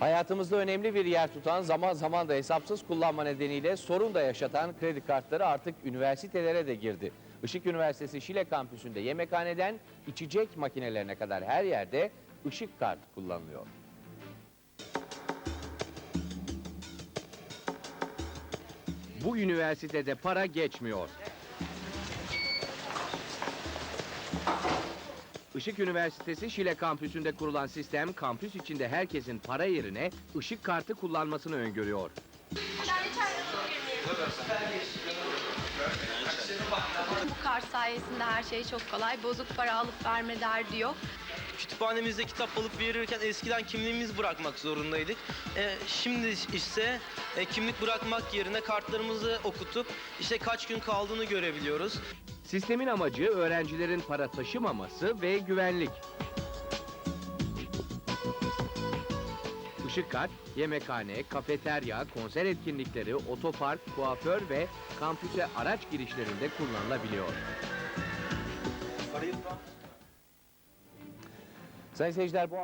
Hayatımızda önemli bir yer tutan zaman zaman da hesapsız kullanma nedeniyle sorun da yaşatan kredi kartları artık üniversitelere de girdi. Işık Üniversitesi Şile kampüsünde yemekhaneden içecek makinelerine kadar her yerde ışık kart kullanılıyor. Bu üniversitede para geçmiyor. Işık Üniversitesi Şile kampüsünde kurulan sistem kampüs içinde herkesin para yerine ışık kartı kullanmasını öngörüyor. Kart sayesinde her şey çok kolay. Bozuk para alıp verme derdi yok. Kütüphanemizde kitap alıp verirken eskiden kimliğimizi bırakmak zorundaydık. E, şimdi ise e, kimlik bırakmak yerine kartlarımızı okutup işte kaç gün kaldığını görebiliyoruz. Sistemin amacı öğrencilerin para taşımaması ve güvenlik. Işık kart, yemekhane, kafeterya, konser etkinlikleri, otopark, kuaför ve kampüse araç girişlerinde kullanılabiliyor. Sayın seyirciler bu